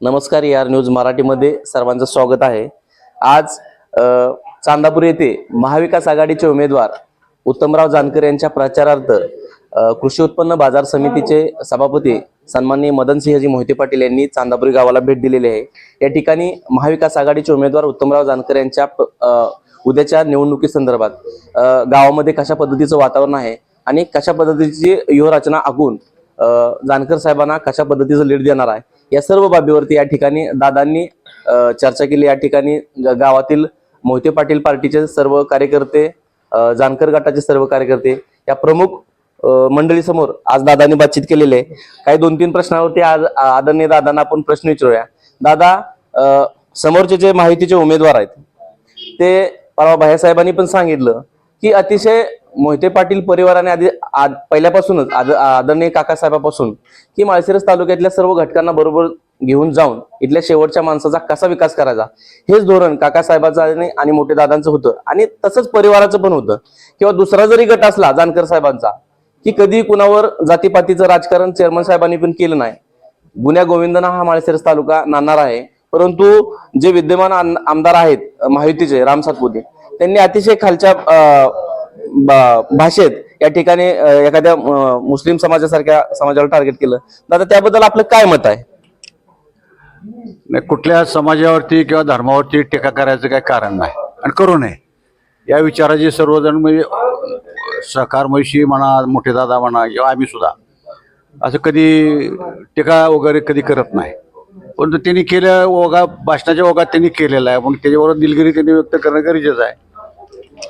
नमस्कार यार न्यूज मराठीमध्ये सर्वांचं स्वागत आहे. आज चांदापूर येथे महाविकास आघाडीचे उमेदवार उत्तमराव जानकर यांच्या प्रचारार्थ कृषी उत्पन्न बाजार समितीचे सभापती सन्माननीय मदनसिंहजी मोहिते पाटील यांनी चांदापुरी गावाला भेट दिलेली आहे. या ठिकाणी महाविकास आघाडीचे उमेदवार उत्तमराव जानकर यांच्या उद्याच्या निवडणुकीसंदर्भात गावामध्ये कशा पद्धतीचं वातावरण आहे आणि कशा पद्धतीची व्यूहरचना आखून जानकर साहेबांना कशा पद्धतीचं लीड देणार आहे? या सर्व बाबीवरती या ठिकाणी दादांनी चर्चा केली. या ठिकाणी गावातील मोहिते पाटील पार्टीचे सर्व कार्यकर्ते जानकर गटाचे सर्व कार्यकर्ते या प्रमुख मंडळीसमोर आज दादांनी बातचीत केलेली आहे. काही दोन तीन प्रश्नावरती आज आदरणीय दादांना आपण प्रश्न विचारूया. दादा समोरचे जे माहितीचे उमेदवार आहेत ते परवा भाईसाहेबांनी पण सांगितलं की अतिशय मोहिते पाटील परिवाराने आधी आद पहिल्यापासूनच आद- आदरणीय काकासाहेबापासून की माळशिरस तालुक्यातल्या सर्व घटकांना बरोबर घेऊन जाऊन इथल्या शेवटच्या माणसाचा कसा विकास करायचा? हेच धोरण काकासाहेबाचं आणि आणि मोठे दादांचं होतं. आणि तसंच परिवाराचं पण होतं. किंवा दुसरा जरी गट असला जानकर साहेबांचा की कधी कुणावर जातीपातीचं राजकारण चेअरमन साहेबांनी पण केलं नाही. गुन्ह्या गोविंदना हा माळशिरस तालुका नाणार आहे. परंतु जे विद्यमान आम- आमदार आहेत महायुतीचे राम सातपुते त्यांनी अतिशय खालच्या भाषेत या ठिकाणी एखाद्या मुस्लिम समाजासारख्या समाजाला टार्गेट केलं. दादा त्याबद्दल आपलं काय मत आहे? नाही कुठल्या समाजावरती किंवा धर्मावरती टीका करायचं काही कारण नाही. आणि करू नये. या विचाराचे सर्वजण म्हणजे सहकार म्हशी म्हणा मोठे दादा म्हणा किंवा आम्ही सुद्धा असं कधी टीका वगैरे कधी करत नाही. परंतु त्यांनी केलं ओघा भाषणाच्या ओघात त्यांनी केलेला आहे. मग त्याच्याबरोबर दिलगिरी त्यांनी व्यक्त करणं गरजेचं आहे.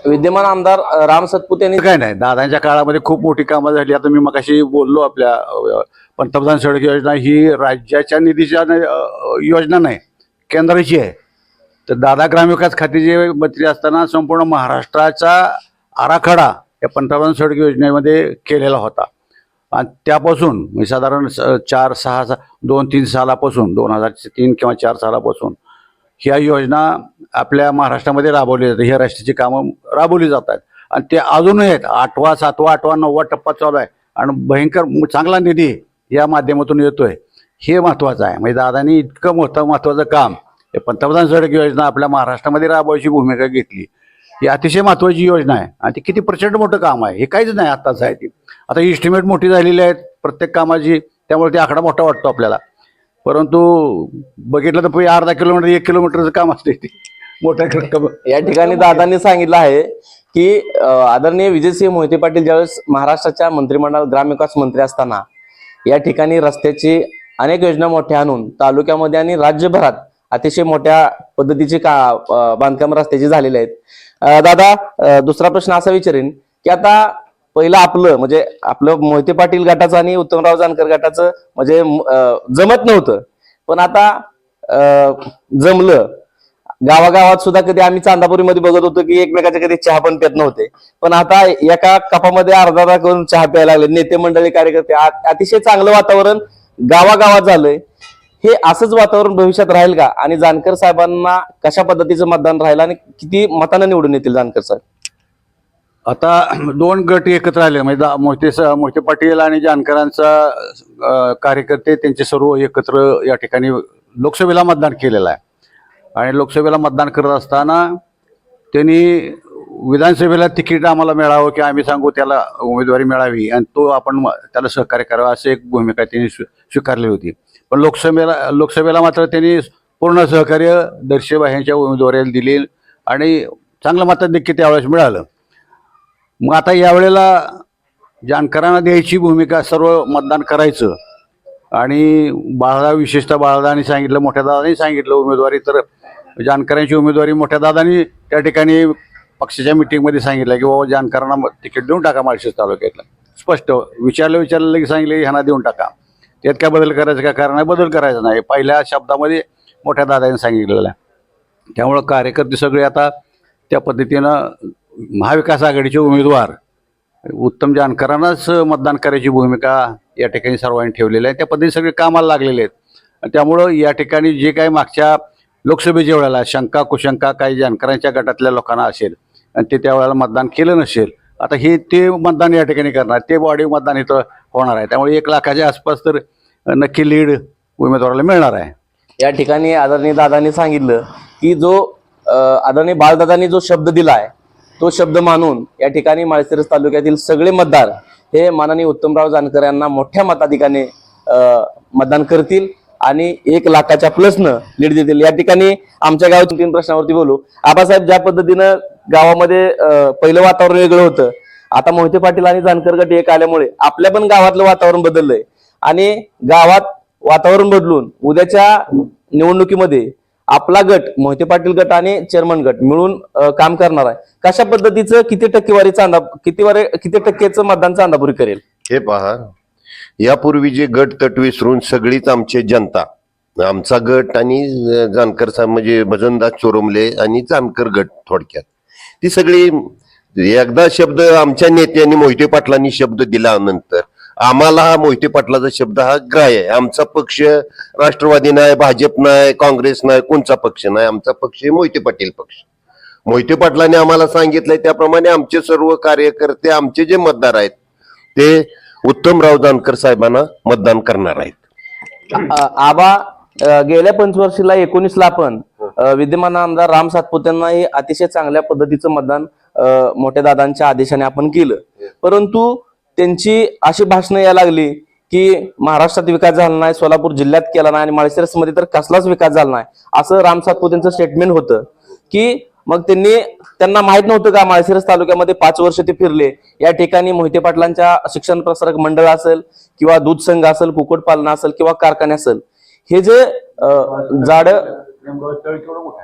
विद्यमान आमदार राम सतपुत यांनी काय नाही दादांच्या काळामध्ये खूप मोठी कामं झाली. आता मी मगाशी बोललो आपल्या अ, पंतप्रधान सडक योजना ही राज्याच्या निधीच्या न- अ, योजना नाही केंद्राची आहे. तर दादा ग्रामविकास खात्याचे मंत्री असताना संपूर्ण महाराष्ट्राचा आराखडा या पंतप्रधान सडक योजनेमध्ये केलेला होता. आणि त्यापासून म्हणजे साधारण स- चार सहा सा- दोन तीन सालापासून दोन हजार तीन किंवा चार सालापासून ह्या योजना आपल्या महाराष्ट्रामध्ये राबवली जाते. ह्या रस्त्याची कामं राबवली जातात. आणि ते अजूनही आहेत. आठवा सातवा आठवा नववा टप्पा चालू आहे. आणि भयंकर चांगला निधी या माध्यमातून येतोय. हे महत्त्वाचं आहे. म्हणजे दादानी इतकं मोठं महत्त्वाचं काम हे पंतप्रधान सडक योजना आपल्या महाराष्ट्रामध्ये राबवायची भूमिका घेतली. ही अतिशय महत्त्वाची योजना आहे. आणि ती किती प्रचंड मोठं काम आहे. हे काहीच नाही आत्ताच आहे ती. आता इस्टिमेट मोठी झालेली आहेत. प्रत्येक कामाची त्यामुळे ते आकडा मोठा वाटतो आपल्याला. परंतु बघितलं तर पहिले अर्धा किलोमीटर एक किलोमीटरचं काम असते ते. मोठ्या रक्कम. या ठिकाणी दादांनी सांगितलं आहे की आदरणीय विजयसिंह मोहिते पाटील ज्यावेळेस महाराष्ट्राच्या मंत्रिमंडळात ग्रामविकास मंत्री असताना या ठिकाणी रस्त्याची अनेक योजना मोठ्या आणून तालुक्यामध्ये आणि राज्यभरात अतिशय मोठ्या पद्धतीची का बांधकाम रस्त्याची झालेली आहेत. दादा दुसरा प्रश्न असा विचारेन की आता पहिलं आपलं म्हणजे आपलं मोहिते पाटील गटाचं आणि उत्तमराव जानकर गटाचं म्हणजे जमत नव्हतं. पण आता जमलं. गावागावात सुद्धा कधी आम्ही चांदापुरीमध्ये बघत होतो की एकमेकाच्या कधी चहा पण पित नव्हते. पण आता एका कपामध्ये अर्धा अर्धा करून चहा प्यायला लागले. नेते मंडळी कार्यकर्ते आ- अतिशय चांगलं वातावरण गावागावात झालंय. हे असंच वातावरण भविष्यात राहील का? आणि जानकर साहेबांना कशा पद्धतीचं मतदान राहील? आणि किती मतानं निवडून येतील जानकर साहेब? आता दोन गट एकत्र आले म्हणजे दा- मोहिते स- मोहिते पाटील आणि जानकरांचा कार्यकर्ते त्यांचे सर्व एकत्र या ठिकाणी लोकसभेला मतदान केलेलं आहे. आणि लोकसभेला मतदान करत असताना त्यांनी विधानसभेला तिकीट आम्हाला मिळावं की आम्ही सांगू त्याला उमेदवारी मिळावी आणि तो आपण म- त्याला सहकार्य करावा अशी एक भूमिका त्यांनी स्वी- स्वीकारली होती. पण लोकसभेला लोकसभेला मात्र त्यांनी पूर्ण सहकार्य दर्शेबा यांच्या उमेदवारीला दिली आणि चांगलं मताधिक्य त्यावेळेस मिळालं. मग आता यावेळेला जानकरांना द्यायची भूमिका सर्व मतदान करायचं. आणि बाळदा विशेषतः बाळदानी सांगितलं मोठ्या दादानी सांगितलं उमेदवारी तर जानकरांची उमेदवारी मोठ्या दादानी त्या ठिकाणी पक्षाच्या मिटिंगमध्ये सांगितलं की बाबा जानकरांना तिकीट देऊन टाका माळशेज तालुक्यातलं. स्पष्ट विचारलं विचारलं की सांगितलं की ह्यांना देऊन टाका. त्यात काय बदल करायचं का कारण आहे बदल करायचा नाही. पहिल्या शब्दामध्ये मोठ्या दादाने सांगितलेलं आहे. त्यामुळं कार्यकर्ते सगळे आता त्या पद्धतीनं महाविकास आघाडीचे उमेदवार उत्तम जानकरांनाच मतदान करायची भूमिका या ठिकाणी सर्वांनी ठेवलेली आहे. त्या पद्धतीने सगळे कामाला लागलेले आहेत. त्यामुळं या ठिकाणी जे काही मागच्या लोकसभेच्या वेळेला शंका कुशंका काही जानकरांच्या गटातल्या लोकांना असेल आणि ते त्यावेळेला मतदान केलं नसेल आता हे ते मतदान या ठिकाणी करणार ते बॉडी मतदान इथं होणार आहे. त्यामुळे एक लाखाच्या आसपास तर नक्की लीड उमेदवाराला मिळणार आहे. या ठिकाणी आदरणीय दादांनी सांगितलं की जो आदरणी आदरणीय बाळदादांनी जो शब्द दिला आहे तो शब्द मानून या ठिकाणी माळशिरस तालुक्यातील सगळे मतदार हे माननीय उत्तमराव जानकर यांना मोठ्या मताधिकाने मतदान करतील आणि एक लाखाच्या प्लसनं लीड देतील. या ठिकाणी आमच्या गावात तीन प्रश्नावरती बोलू. आबासाहेब ज्या पद्धतीनं गावामध्ये पहिलं वातावरण वेगळं होतं आता मोहिते पाटील आणि जानकर गट एक आल्यामुळे आपल्या पण गावातलं वातावरण बदललंय. आणि गावात वातावरण बदलून उद्याच्या निवडणुकीमध्ये आपला गट मोहिते पाटील गट आणि चेअरमन गट मिळून काम करणार आहे. कशा पद्धतीचं किती टक्केवारी चांदा किती वारे किती टक्केचं मतदान चांदापुरी करेल? हे पहा. यापूर्वी जे गट तट विसरून सगळीच आमची जनता आमचा गट आणि जानकर साहेब म्हणजे भजनदास चोरमले आणि जानकर गट थोडक्यात. ती सगळी एकदा शब्द आमच्या नेत्यांनी मोहिते पाटलांनी शब्द दिल्यानंतर आम्हाला हा मोहिते पाटलाचा शब्द हा ग्राह्य आहे. आमचा पक्ष राष्ट्रवादी नाही भाजप नाही काँग्रेस नाही कोणचा पक्ष नाही. आमचा पक्ष आहे मोहिते पाटील पक्ष. मोहिते पाटलांनी आम्हाला सांगितलंय त्याप्रमाणे आमचे सर्व कार्यकर्ते आमचे जे मतदार आहेत ते उत्तमराव जानकर साहेबांना मतदान करणार आहेत. आबा गेल्या पंचवर्षीला एकोणीसला आपण विद्यमान आमदार राम सातपुतेंनाही अतिशय चांगल्या पद्धतीचं मतदान मोठ्या दादांच्या आदेशाने आपण केलं. परंतु त्यांची अशी भाषणं यायला लागली की महाराष्ट्रात विकास झाला नाही सोलापूर जिल्ह्यात केला नाही आणि माळशिरसमध्ये तर कसलाच विकास झाला नाही. असं राम सातपुतेंचं स्टेटमेंट होतं की मग त्यांनी त्यांना माहीत नव्हतं का माळशिरस तालुक्यामध्ये पाच वर्ष ते फिरले. या ठिकाणी मोहिते पाटलांच्या शिक्षण प्रसारक मंडळ असेल किंवा दूध संघ असेल कुक्कुटपालन असेल किंवा कारखाने असेल. हे जे झाड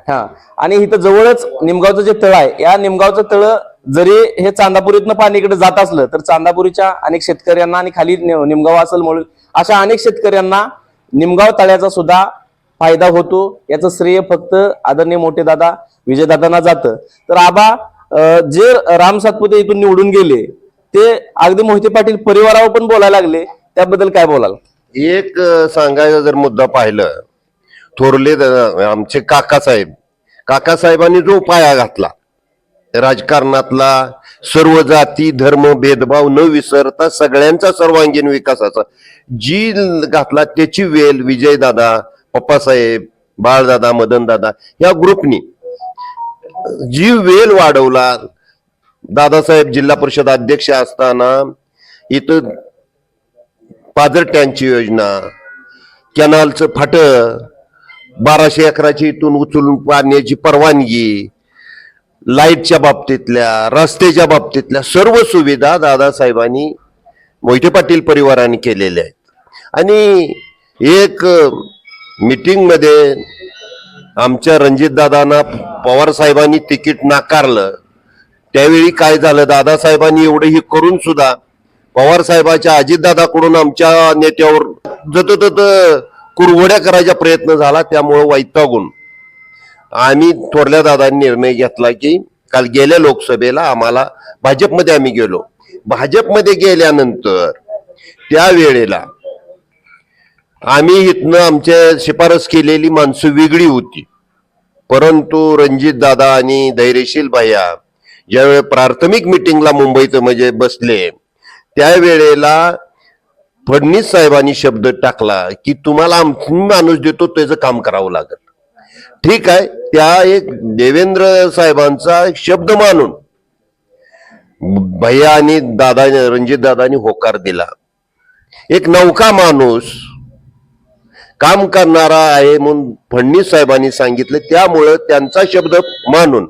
हा. आणि इथं जवळच निमगावचं जे तळ आहे या निमगावचं तळ जरी हे चांदापुरीतनं पाणी इकडे जात असलं तर चांदापुरीच्या अनेक शेतकऱ्यांना आणि खाली निमगाव असेल म्हणून अशा अनेक शेतकऱ्यांना निमगाव तळ्याचा सुद्धा फायदा होतो. याचं श्रेय फक्त आदरणीय मोठे दादा विजयदादांना जातं. तर आबा जे राम सातपुते इथून निवडून गेले ते अगदी मोहिते पाटील परिवारावर पण बोलायला लागले. त्याबद्दल काय बोलाल? एक सांगायचा जर मुद्दा पाहिलं थोरले आमचे काकासाहेब काकासाहेबांनी जो पाया घातला राजकारणातला सर्व जाती धर्म भेदभाव न विसरता सगळ्यांचा सर्वांगीण विकासाचा. जी घातला त्याची वेल विजयदादा पप्पासाहेब बाळदादा मदनदादा या ग्रुपनी. जी वेल वाढवला दादासाहेब जिल्हा परिषद अध्यक्ष असताना इथं पाजरट्यांची योजना कॅनलचं फाट बाराशे अकराची इथून उचलून पाण्याची परवानगी लाईटच्या बाबतीतल्या रस्त्याच्या बाबतीतल्या सर्व सुविधा दादासाहेबांनी मोहिते पाटील परिवाराने केलेल्या आहेत. आणि एक मिटिंगमध्ये आमच्या रणजितदादांना पवारसाहेबांनी तिकीट नाकारलं. त्यावेळी काय झालं? दादासाहेबांनी एवढं हे करून सुद्धा पवारसाहेबाच्या अजितदादाकडून आमच्या नेत्यावर जत तत कुरवड्या करायचा प्रयत्न झाला. त्यामुळं वैतागून आम्ही थोरल्या दादांनी निर्णय घेतला की काल गेल्या लोकसभेला आम्हाला भाजपमध्ये आम्ही गेलो. भाजपमध्ये गेल्यानंतर त्यावेळेला आम्ही इथनं आमच्या शिफारस केलेली माणसं वेगळी होती. परंतु रणजित दादा आणि धैर्यशील भैया ज्यावेळी प्राथमिक मिटिंगला मुंबईत म्हणजे बसले त्यावेळेला फडणवीस साहेबांनी शब्द टाकला की तुम्हाला आम्ही माणूस देतो त्याचं काम करावं लागत ठीक आहे त्या एक देवेंद्र साहेबांचा शब्द मानून भैया आणि दादा रणजित दादानी होकार दिला. एक नौका माणूस काम करणारा आहे म्हणून फडणवीस साहेबांनी सांगितलं त्यामुळं त्यांचा शब्द मानून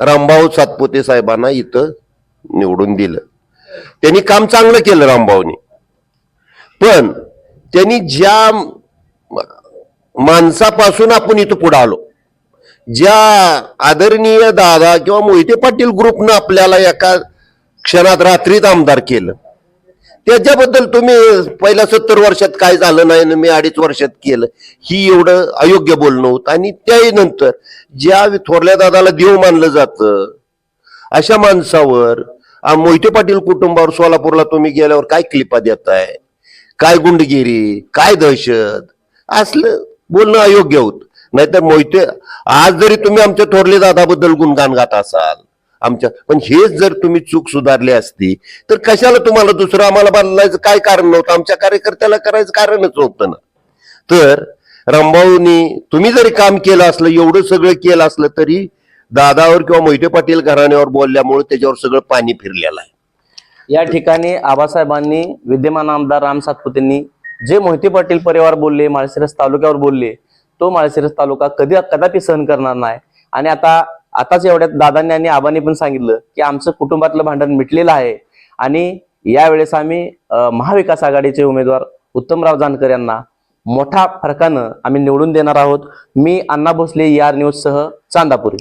रामभाऊ सातपुते साहेबांना इथं निवडून दिलं. त्यांनी काम चांगलं केलं रामभाऊनी. पण त्यांनी ज्या माणसापासून आपण इथं पुढे आलो. ज्या आदरणीय दादा किंवा मोहिते पाटील ग्रुपनं आपल्याला एका क्षणात रात्रीत आमदार केलं. त्याच्याबद्दल तुम्ही पहिल्या सत्तर वर्षात काय झालं नाही आणि मी अडीच वर्षात केलं ही एवढं अयोग्य बोलणं होतं. आणि त्याही नंतर ज्या थोरल्या दादाला देव मानलं जातं अशा माणसावर मोहिते पाटील कुटुंबावर सोलापूरला तुम्ही गेल्यावर काय क्लिपा देताय? काय गुंडगिरी? काय दहशत? असलं बोलणं अयोग्य होत. नाहीतर मोहिते आज जरी तुम्ही आमच्या थोरले दादाबद्दल गुणगान गात असाल आमच्या पण हेच जर तुम्ही चूक सुधारली असती तर कशाला तुम्हाला दुसरं आम्हाला बदलायचं काय कारण नव्हतं? आमच्या कार्यकर्त्याला करायचं कारणच नव्हतं ना. तर रामभाऊनी तुम्ही जरी काम केलं असलं एवढं सगळं केलं असलं तरी दादावर किंवा मोहिते पाटील घराण्यावर बोलल्यामुळे त्याच्यावर सगळं पाणी फिरलेलं आहे. या ठिकाणी आबासाहेबांनी विद्यमान आमदार राम सातपुतेंनी जे मोहिते पाटील परिवार बोलले माळशिरस तालुक्यावर बोलले तो माळशिरस तालुका कधी कदापि सहन करणार नाही. आणि आता आताच एवढ्यात दादांनी आणि आबांनी पण सांगितलं की आमचं कुटुंबातलं भांडण मिटलेलं आहे. आणि यावेळेस आम्ही महाविकास आघाडीचे उमेदवार उत्तमराव जानकर यांना मोठ्या फरकानं आम्ही निवडून देणार आहोत. मी अण्णा भोसले यार न्यूज सह चांदापुरी.